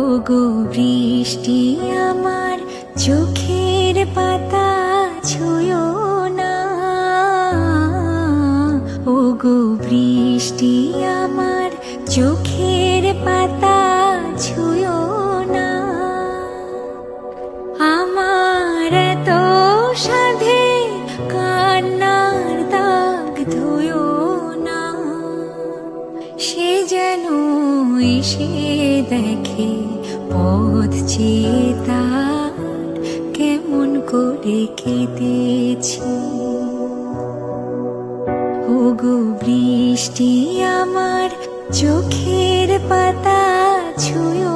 ও গো বৃষ্টি আমার চোখের পাতা ছুঁয়ো না। ওগো বৃষ্টি আমার চোখের পাতা ছুঁয়ো না। আমার তো সাধে কান্নার দাগ ধুয়ো না। সে যেন সে দেখে পথ চেতার কেমন করে কেটেছি ওগো বৃষ্টি আমার চোখের পাতা ছুঁয়ো